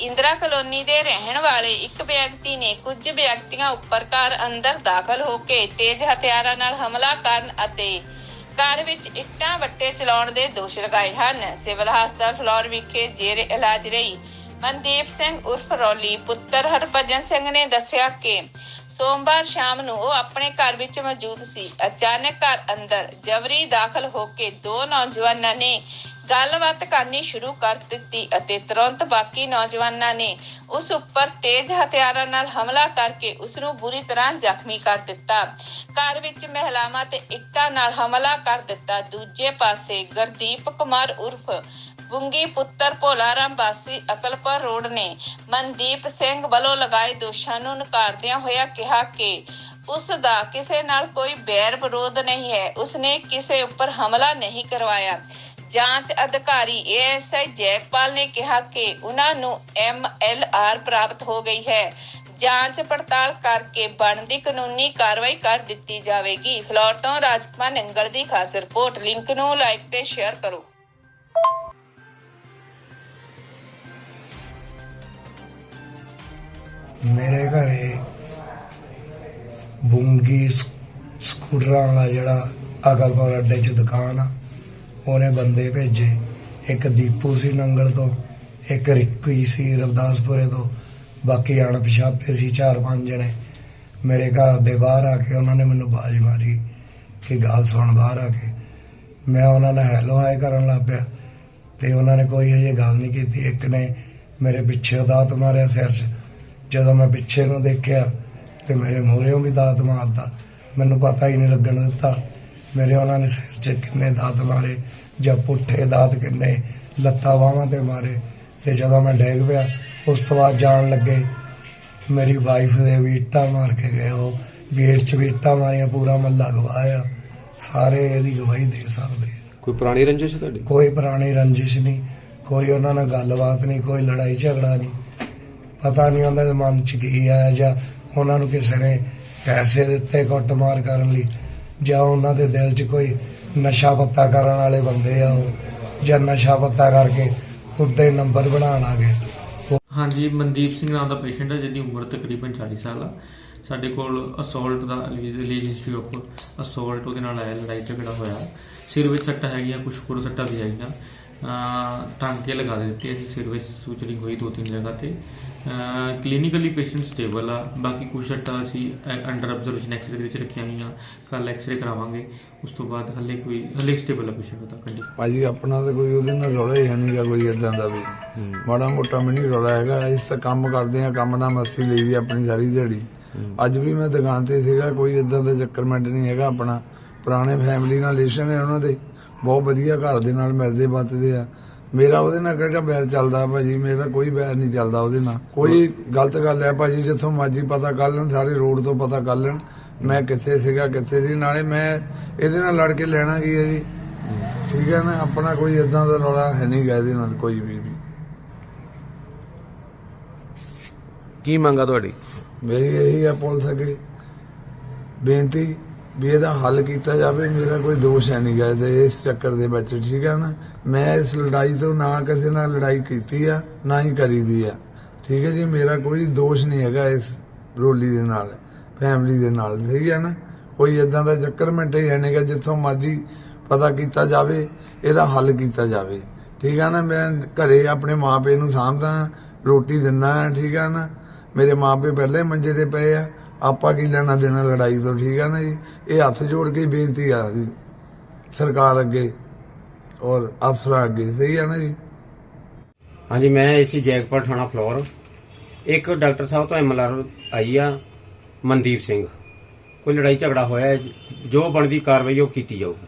Indira colony ਦੇ ਰਹਿਣ ਵਾਲੇ ਇੱਕ ਵਿਅਕਤੀ ਨੇ ਕੁਝ ਵਿਅਕਤੀਆਂ ਉੱਪਰ ਘਰ ਅੰਦਰ ਦਾਖਲ ਹੋ ਕੇ ਤੇਜ਼ ਹਥਿਆਰਾਂ ਨਾਲ ਹਮਲਾ ਕਰਨ ਅਤੇ ਘਰ ਵਿੱਚ ਇੱਟਾਂ ਵੱਟੇ ਚਲਾਉਣ ਦੇ ਦੋਸ਼ ਲਗਾਏ ਹਨ। ਸਿਵਲ ਹਸਪਤਾਲ ਫਲੋਰ ਵਿਖੇ ਜੇਰੇ ਇਲਾਜ ਰਹੀ ਮਨਦੀਪ ਸਿੰਘ ਉਰਫ ਰੌਲੀ, ਪੁੱਤਰ ਹਰਭਜਨ ਸਿੰਘ ਨੇ ਦੱਸਿਆ ਕਿ ਸੋਮਵਾਰ ਸ਼ਾਮ ਨੂੰ ਉਹ ਆਪਣੇ ਘਰ ਵਿੱਚ ਮੌਜੂਦ ਸੀ। ਅਚਾਨਕ ਘਰ ਅੰਦਰ ਜਬਰੀ ਦਾਖਲ ਹੋ ਕੇ ਦੋ ਨੌਜਵਾਨਾਂ ਨੇ ਗੱਲਬਾਤ ਕਰਨੀ ਸ਼ੁਰੂ ਕਰ ਦਿੱਤੀ ਅਤੇ ਤੁਰੰਤ ਬਾਕੀ ਨੌਜਵਾਨਾਂ ਨੇ ਉਸ ਉੱਪਰ ਤੇਜ਼ ਹਥਿਆਰਾਂ ਨਾਲ ਹਮਲਾ ਕਰਕੇ ਉਸ ਨੂੰ ਬੁਰੀ ਤਰ੍ਹਾਂ ਜ਼ਖਮੀ ਕਰ ਦਿੱਤਾ। ਘਰ ਵਿੱਚ ਮਹਿਲਾਵਾਂ ਤੇ ਇੱਟਾਂ ਨਾਲ ਹਮਲਾ ਕਰ ਦਿੱਤਾ। ਦੂਜੇ ਪਾਸੇ ਗੁਰਦੀਪ ਕੁਮਾਰ ਉਰਫ ਬੁੰਗੀ ਪੁੱਤਰ ਭੋਲਾਰਾਮ ਵਾਸੀ ਅਕਲਪੁਰ ਰੋਡ ਨੇ ਮਨਦੀਪ ਸਿੰਘ ਵੱਲੋਂ ਲਗਾਏ ਦੋਸ਼ਾਂ ਨੂੰ ਨਕਾਰਦਿਆਂ ਹੋਇਆ ਕਿਹਾ ਕਿ ਉਸ ਦਾ ਕਿਸੇ ਨਾਲ ਕੋਈ ਬੈਰ ਵਿਰੋਧ ਨਹੀਂ ਹੈ। ਉਸਨੇ ਕਿਸੇ ਉੱਪਰ ਹਮਲਾ ਨਹੀਂ ਕਰਵਾਇਆ। ਜਾਂਚ ਅਧਿਕਾਰੀ ਏਐਸਆਈ ਜੈਕਪਾਲ ਨੇ ਕਿਹਾ ਕਿ ਉਹਨਾਂ ਨੂੰ ਐਮਐਲਆਰ ਪ੍ਰਾਪਤ ਹੋ ਗਈ ਹੈ। ਜਾਂਚ ਪੜਤਾਲ ਕਰਕੇ ਬਣਦੀ ਕਾਨੂੰਨੀ ਕਾਰਵਾਈ ਕਰ ਦਿੱਤੀ ਜਾਵੇਗੀ। ਫਲੋਰ ਤੋਂ ਰਾਜਕੁਮਾਰ ਨੰਗਲ ਦੀ ਖਾਸ ਰਿਪੋਰਟ। ਲਿੰਕ ਨੂੰ ਲਾਈਕ ਤੇ ਸ਼ੇਅਰ ਕਰੋ। ਮੇਰੇ ਘਰੇ ਬੁੰਗੀ ਸਕੂਟਰਾਂ ਵਾਲਾ ਜਿਹੜਾ ਅਗਲਪੁਰ ਅੱਡੇ 'ਚ ਦੁਕਾਨ ਆ ਉਹਨੇ ਬੰਦੇ ਭੇਜੇ। ਇੱਕ ਦੀਪੂ ਸੀ ਨੰਗਲ ਤੋਂ, ਇੱਕ ਰਿੱਕੀ ਸੀ ਰਵਦਾਸਪੁਰੇ ਤੋਂ। ਬਾਕੀ ਅਣਪਛਾਤੇ ਸੀ ਚਾਰ ਪੰਜ ਜਣੇ। ਮੇਰੇ ਘਰ ਦੇ ਬਾਹਰ ਆ ਕੇ ਉਹਨਾਂ ਨੇ ਮੈਨੂੰ ਬਾਜ਼ ਮਾਰੀ ਕਿ ਗੱਲ ਸੁਣ ਬਾਹਰ ਆ ਕੇ। ਮੈਂ ਉਹਨਾਂ ਨਾਲ ਹੈਲੋ ਹਾਏ ਕਰਨ ਲੱਗ ਪਿਆ ਤੇ ਉਹਨਾਂ ਨੇ ਕੋਈ ਅਜੇ ਗੱਲ ਨਹੀਂ ਕੀਤੀ। ਇੱਕ ਨੇ ਮੇਰੇ ਪਿੱਛੇ ਦਾਤ ਮਾਰਿਆ ਸਿਰ 'ਚ। ਜਦੋਂ ਮੈਂ ਪਿੱਛੇ ਨੂੰ ਦੇਖਿਆ ਤੇ ਮੇਰੇ ਮੂਹਰੇੋਂ ਵੀ ਦਾਤ ਮਾਰਦਾ ਮੈਨੂੰ ਪਤਾ ਹੀ ਨਹੀਂ ਲੱਗਣ ਦਿੱਤਾ। ਮੇਰੇ ਉਹਨਾਂ ਨੇ ਸਿਰ 'ਚ ਕਿੰਨੇ ਦਾਤ ਮਾਰੇ ਜਾਂ ਪੁੱਠੇ ਦਾਤ ਕਿੰਨੇ ਲੱਤਾਂ ਬਾਹਾਂ ਤੇ ਮਾਰੇ ਤੇ ਜਦੋਂ ਮੈਂ ਡੇਗ ਪਿਆ ਉਸ ਤੋਂ ਬਾਅਦ ਜਾਣ ਲੱਗੇ ਮੇਰੀ ਵਾਈਫ ਦੇ ਵੀ ਇੱਟਾਂ ਮਾਰ ਕੇ ਗਏ ਉਹ ਗੇਟ 'ਚ ਵੀ ਇੱਟਾਂ ਮਾਰੀਆਂ ਪੂਰਾ ਮੱਲਾ ਗਵਾਇਆ। ਸਾਰੇ ਇਹਦੀ ਗਵਾਹੀ ਦੇ ਸਕਦੇ। ਕੋਈ ਪੁਰਾਣੀ ਰੰਜਿਸ਼ ਹੈ ਤੁਹਾਡੀ? ਕੋਈ ਪੁਰਾਣੀ ਰੰਜਿਸ਼ ਨਹੀਂ ਕੋਈ ਉਹਨਾਂ ਨਾਲ ਗੱਲਬਾਤ ਨਹੀਂ ਕੋਈ ਲੜਾਈ ਝਗੜਾ ਨਹੀਂ। ਪਤਾ ਨਹੀਂ ਉਹਨਾਂ ਦੇ ਮਨ 'ਚ ਕੀ ਆਇਆ ਜਾਂ ਉਹਨਾਂ ਨੂੰ ਕਿਸੇ ਨੇ ਪੈਸੇ ਦਿੱਤੇ ਕੁੱਟਮਾਰ ਕਰਨ ਲਈ। ਜਾਂ ਉਹਨਾਂ ਦੇ ਦਿਲ 'ਚ ਕੋਈ ਨਸ਼ਾ ਪੱਤਾ ਕਰਨ ਵਾਲੇ ਬੰਦੇ ਆ ਉਹ, ਜਾਂ ਨਸ਼ਾ ਪੱਤਾ ਕਰਕੇ ਉੱਤੇ ਨੰਬਰ ਬਣਾਉਣ ਆ ਗਏ। ਹਾਂਜੀ, ਮਨਦੀਪ ਸਿੰਘ ਨਾਮ ਦਾ ਪੇਸ਼ੈਂਟ ਹੈ ਜਿਹਦੀ ਉਮਰ ਤਕਰੀਬਨ 40 ਸਾਲ ਆ। ਸਾਡੇ ਕੋਲ ਅਸੌਲਟ ਦਾ ਰਿਲੀਜ ਹਿਸਟਰੀ ਆਫ ਅਸੌਲਟ ਉਹਦੇ ਨਾਲ ਆਇਆ, ਲੜਾਈ ਝਗੜਾ ਹੋਇਆ। ਸਿਰ ਵਿੱਚ ਸੱਟਾਂ ਹੈਗੀਆਂ ਕੁਝ ਹੋਰ ਸੱਟਾਂ ਵੀ ਹੈਗੀਆਂ। ਟਾਂਕੇ ਲਗਾ ਦਿੱਤੇ ਅਸੀਂ ਸਿਰ ਵਿੱਚ ਸੂਚਰਿੰਗ ਹੋਈ ਦੋ ਤਿੰਨ ਜਗ੍ਹਾ ਤੇ। ਕਲੀਨਿਕਲੀ ਪੇਸ਼ੈਂਟ ਸਟੇਬਲ ਆ ਬਾਕੀ ਕੁਝ ਸੱਟਾਂ ਅਸੀਂ ਅੰਡਰ ਆਬਜ਼ਰਵੇਸ਼ਨ ਐਕਸਰੇ ਦੇ ਵਿੱਚ ਰੱਖੀਆਂ ਹੋਈਆਂ ਕੱਲ ਐਕਸਰੇ ਕਰਾਵਾਂਗੇ ਉਸ ਤੋਂ ਬਾਅਦ ਹੱਲੇ ਕੋਈ ਹੱਲੇ ਸਟੇਬਲ ਆ ਪੇਸ਼ੈਂਟ ਉਹਦਾ ਕੰਡੀਸ਼ਨ ਭਾਜੀ ਆਪਣਾ ਤਾਂ ਕੋਈ ਉਹਦੇ ਨਾਲ ਰੌਲਾ ਹੀ ਹੈ ਨਹੀਂਗਾ ਕੋਈ ਇਦਾਂ ਦਾ ਵੀ। ਮਾੜਾ ਮੋਟਾ ਨਹੀਂ ਰੌਲਾ ਹੈਗਾ ਇਸ ਤਾਂ ਕੰਮ ਕਰਦੇ ਆ ਕੰਮ ਨਾਲ ਮਸਤੀ ਲਈਦੀ ਆਪਣੀ ਸਾਰੀ ਦਿਹਾੜੀ। ਅੱਜ ਵੀ ਮੈਂ ਦੁਕਾਨ ਤੇ ਸੀਗਾ ਕੋਈ ਇਦਾਂ ਦਾ ਚੱਕਰ ਮੈਂਟ ਨਹੀਂ ਹੈਗਾ ਆਪਣਾ। ਪੁਰਾਣੇ ਫੈਮਿਲੀ ਨਾਲ ਰਿਲੇਸ਼ਨ ਹੈ ਉਹਨਾਂ ਦੇ। ਬਹੁਤ ਵਧੀਆ ਘਰ ਦੇ ਨਾਲ ਮਿਲਦੇ ਵਰਤਦੇ ਆ। ਮੇਰਾ ਉਹਦੇ ਨਾਲ ਕਿਹੜਾ ਬੈਰ ਚੱਲਦਾ ਭਾਜੀ? ਮੇਰਾ ਕੋਈ ਬੈਰ ਨਹੀਂ ਚੱਲਦਾ ਉਹਦੇ ਨਾਲ। ਕੋਈ ਗਲਤ ਗੱਲ ਹੈ ਭਾਜੀ ਜਿੱਥੋਂ ਮਰਜ਼ੀ ਪਤਾ ਕਰ ਲੈਣ ਸਾਰੇ ਰੋਡ ਤੋਂ ਪਤਾ ਕਰ ਲੈਣ। ਮੈਂ ਕਿੱਥੇ ਸੀਗਾ ਕਿੱਥੇ ਸੀ? ਨਾਲੇ ਮੈਂ ਇਹਦੇ ਨਾਲ ਲੜ ਕੇ ਲੈਣਾ ਕੀ ਹੈ ਜੀ? ਠੀਕ ਹੈ ਨਾ? ਆਪਣਾ ਕੋਈ ਇਦਾਂ ਦਾ ਰੌਲਾ ਹੈ ਨਹੀਂ ਗਾ ਇਹਦੇ ਨਾਲ ਕੋਈ ਵੀ ਵੀ। ਕੀ ਮੰਗਾ ਤੁਹਾਡੀ? ਮੇਰੀ ਇਹੀ ਆ ਪੁਲਿਸ ਅੱਗੇ। ਬੇਨਤੀ ਵੀ ਇਹਦਾ ਹੱਲ ਕੀਤਾ ਜਾਵੇ, ਮੇਰਾ ਕੋਈ ਦੋਸ਼ ਹੈ ਨਹੀਂ ਗਾ ਇਹਦੇ ਇਸ ਚੱਕਰ ਦੇ ਵਿੱਚ, ਠੀਕ ਹੈ ਨਾ? ਮੈਂ ਇਸ ਲੜਾਈ ਤੋਂ ਨਾ ਕਿਸੇ ਨਾਲ ਲੜਾਈ ਕੀਤੀ ਆ, ਨਾ ਹੀ ਕਰੀਦੀ ਆ। ਠੀਕ ਹੈ ਜੀ, ਮੇਰਾ ਕੋਈ ਦੋਸ਼ ਨਹੀਂ ਹੈਗਾ ਇਸ ਰੋਲੀ ਦੇ ਨਾਲ ਫੈਮਿਲੀ ਦੇ ਨਾਲ, ਠੀਕ ਹੈ ਨਾ? ਕੋਈ ਇਦਾਂ ਦਾ ਚੱਕਰ ਮਿੰਟੇ ਹੈ ਨਹੀਂਗਾ ਜਿੱਥੋਂ ਮਰਜ਼ੀ ਪਤਾ ਕੀਤਾ ਜਾਵੇ, ਇਹਦਾ ਹੱਲ ਕੀਤਾ ਜਾਵੇ। ਠੀਕ ਹੈ ਨਾ? ਮੈਂ ਘਰੇ ਆਪਣੇ ਮਾਪੇ ਨੂੰ ਸਾਂਭਦਾ, ਰੋਟੀ ਦਿੰਦਾ, ਠੀਕ ਹੈ ਨਾ? ਮੇਰੇ ਮਾਪੇ ਪਹਿਲੇ ਮੰਜੇ ਤੇ ਪਏ ਆ ਆਪਾਂ ਕੀ ਲੈਣਾ ਦੇਣਾ ਲੜਾਈ ਤੋਂ, ਠੀਕ ਆ ਨਾ ਜੀ? ਇਹ ਹੱਥ ਜੋੜ ਕੇ ਬੇਨਤੀ ਆ ਸਰਕਾਰ ਅੱਗੇ ਔਰ ਅਫਸਰਾਂ ਅੱਗੇ, ਸਹੀ ਹੈ ਨਾ ਜੀ? ਹਾਂਜੀ, ਮੈਂ ਏਸੀ ਜੈਕਪੁਰ ਥਾਣਾ ਫਲੋਰ। ਇੱਕ ਡਾਕਟਰ ਸਾਹਿਬ ਤੋਂ ਐਮਐਲਆਰ ਆਈ ਆ, ਮਨਦੀਪ ਸਿੰਘ। ਕੋਈ ਲੜਾਈ ਝਗੜਾ ਹੋਇਆ ਜੋ ਬਣਦੀ ਕਾਰਵਾਈ ਉਹ ਕੀਤੀ ਜਾਊਗੀ।